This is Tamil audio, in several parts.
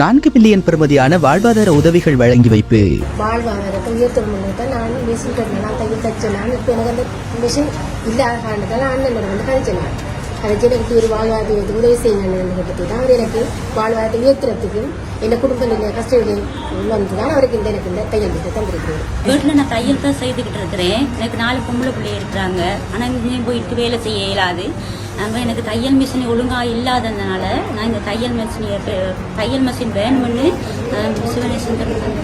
நான்கு பில்லியன் பெறுமதியான வாழ்வாதார உதவிகள் வழங்கி வைப்பு. வாழ்வாதாரத்தை உயர்த்தணும் தான் நான் மிஷின் கட்டினேன். நான் தையல் தைச்சேன் நான் இப்போ எனக்கு அந்த மிஷின் இல்லாத காரணத்தால் அண்ணன் வந்து கழிச்சேன். நான் கழிச்சு எனக்கு ஒரு வாழ்வாதாரத்துக்கு உதவி செய்யணும் பற்றி தான் அவர் எனக்கு வாழ்வாதாரத்தை உயர்த்துறதுக்கும் என் குடும்ப நிலை கஷ்ட வந்து தான் அவருக்கு இந்த எனக்கு இந்த தையல் திட்டத்தை தந்திருக்கிறார். வீட்டில் நான் தையல் தான் செய்துக்கிட்டு இருக்கிறேன். எனக்கு நாலு பொம்பளை பிள்ளை இருக்கிறாங்க. ஆனால் இங்கேயும் போயிட்டு வேலை செய்ய இயலாது. அங்கே எனக்கு தையல் மிஷின் ஒழுங்காக இல்லாததுனால நான் இந்த தையல் மிஷின் தையல் மிஷின் வேணும்னு அஹ்,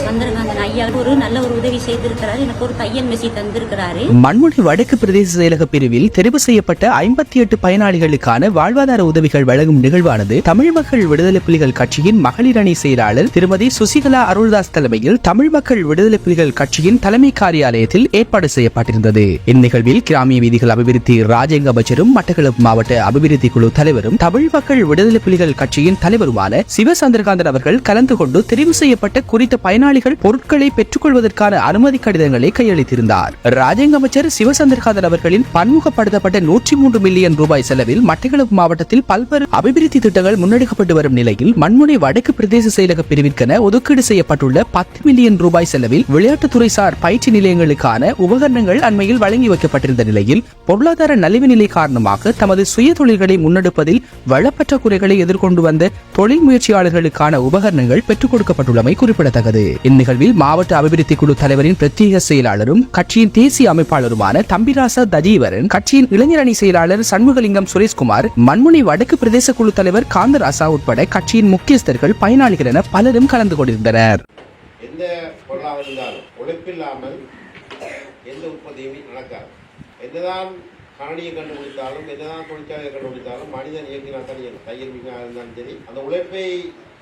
சந்திரகாந்தன் ஒரு நல்ல ஒரு உதவி செய்திருக்கிறாரு. எனக்கு ஒரு தையல் மிஷின் தந்திருக்கிறாரு. மண்முனை வடக்கு பிரதேச செயலக பிரிவில் தெரிவு செய்யப்பட்ட ஐம்பத்தி எட்டு பயனாளிகளுக்கான வாழ்வாதார உதவிகள் வழங்கும் நிகழ்வானது தமிழ் மக்கள் விடுதலை புலிகள் கட்சியின் மகளிர் அணி செயலாளர் திருமதி சுசிகலா அருள்தாஸ் தலைமையில் தமிழ் மக்கள் விடுதலை புலிகள் கட்சியின் தலைமை காரியாலயத்தில் ஏற்பாடு செய்யப்பட்டிருந்தது. இந்நிகழ்வில் கிராமிய வீதிகள் அபிவிருத்தி ராஜேங்க அமைச்சரும் மட்டக்களப்பு மாவட்ட அபிவிருத்தி குழு தலைவரும் தமிழ் மக்கள் விடுதலை புலிகள் கட்சியின் தலைவருமான சிவசந்திரகாந்தன் அவர்கள் கலந்து கொண்டு தெரிவு செய்யப்பட்ட குறித்த பயனாளிகள் பொருட்களை பெற்றுக்கொள்வதற்கான அனுமதி கடிதங்களை கையளித்திருந்தார். ராஜேங்க அமைச்சர் சிவசந்திரகாந்தன் அவர்களின் பன்முகப்படுத்தப்பட்ட நூற்றி மூன்று மில்லியன் ரூபாய் செலவில் மட்டக்களப்பு மாவட்டத்தில் பல்வேறு அபிவிருத்தி திட்டங்கள் முன்னெடுக்கப்பட்டு வரும் நிலையில் மண்முனை வடக்கு பிரதேச செயலக பிரிவிற்கென ஒதுக்கீடு செய்யப்பட்டுள்ள பத்து மில்லியன் ரூபாய் செலவில் விளையாட்டுத்துறை சார் பயிற்சி நிலையங்களுக்கான உபகரணங்கள் அண்மையில் வழங்கி வைக்கப்பட்டிருந்த நிலையில் பொருளாதார நலிவு நிலை காரணமாக தமது சுயதொழில்களை முன்னெடுப்பதில் வளப்பற்ற குறைகளை எதிர்கொண்டு வந்த தொழில் முயற்சியாளர்களுக்கான உபகரணங்கள் பெற்றுக் கொடுக்கப்பட்டுள்ளமை குறிப்பிடத்தக்கது. இந்நிகழ்வில் மாவட்ட அபிவிருத்தி குழு தலைவரின் பிரத்யேக செயலாளரும் கட்சியின் தேசிய அமைப்பாளருமான தம்பிராசா தஜீவரன் கட்சியின் இளைஞர் அணி செயலாளர் சண்முகலிங்கம் சுரேஷ்குமார் மண்முனை வடக்கு பிரதேச குழு தலைவர் காந்தராசா உட்பட கட்சியின் முக்கியஸ்தர்கள் பயனாளிகள் என பலரும் கலந்து கொண்டிருந்தனர். எந்த பொருளாக இருந்தாலும் உழைப்பில்லாமல் எந்த உற்பத்தியுமே நடக்காது. என்னதான் கரணியை கண்டுபிடித்தாலும் என்னதான் தொழிற்சாலையை கண்டுபிடித்தாலும் மனிதன் இயக்கினா தான் இயங்கும். தையல் மிக இருந்தாலும் சரி அந்த உழைப்பை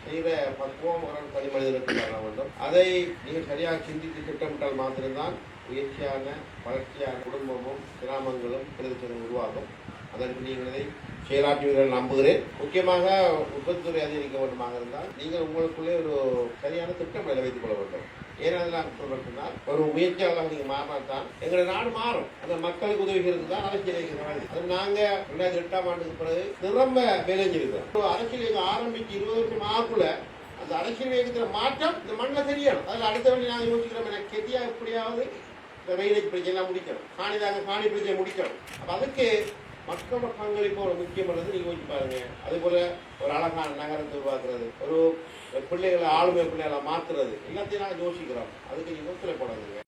செய்த பக்குவம் ஒரு தனி மனிதனுக்கு வர வேண்டும். அதை நீங்கள் சரியாக சிந்தித்து திட்டமிட்டால் மாத்திரம்தான் முயற்சியான வளர்ச்சியான குடும்பமும் கிராமங்களும் பிரதேசங்களும் உருவாகும். அதற்கு நீங்கள் இதை செயலாற்றுவீர்கள் நம்புகிறேன். முக்கியமாக உற்பத்தித்துறை அதிகரிக்க வேண்டுமாக இருந்தால் நீங்கள் உங்களுக்குள்ளே ஒரு சரியான திட்டம் நிறைவேற்றிக் கொள்ள வேண்டும். ஏனெல்லாம் சொல்றதுனால் ஒரு முயற்சியாளராக நீங்கள் மாறினால்தான் எங்களை நாடு மாறும். அந்த மக்களுக்கு உதவுகிறது தான் அரசியல் இயக்கம். அது நாங்கள் ரெண்டாயிரத்தி எட்டாம் ஆண்டுக்கு பிறகு நிரம்ப வேலை செஞ்சிருக்கிறோம் அரசியல் இயக்கம் ஆரம்பித்து இருபது வருஷம் ஆகுல அந்த அரசியல் இயக்கத்தில் மாற்றம் இந்த மண்ணில் தெரியணும். அதில் அடுத்த வழி நாங்கள் யோசிக்கிறோம் எனக்கு கெட்டியா எப்படியாவது இந்த வெயிலை பிரச்சனை முடிக்கணும். காணிதாக காணி பிரச்சனை முடிக்கணும். அப்போ அதுக்கு மக்களோட பங்களிப்பு ஒரு முக்கியமானது நீங்க யோசிச்சு பாருங்க. அதே போல ஒரு அழகான நகரத்தை உருவாக்குறது ஒரு பிள்ளைகளை ஆளுமை பிள்ளைகளை மாத்துறது எல்லாத்தையும் நாங்கள் யோசிக்கிறோம். அதுக்கு நீங்க ஒத்துழைப்படாதீங்க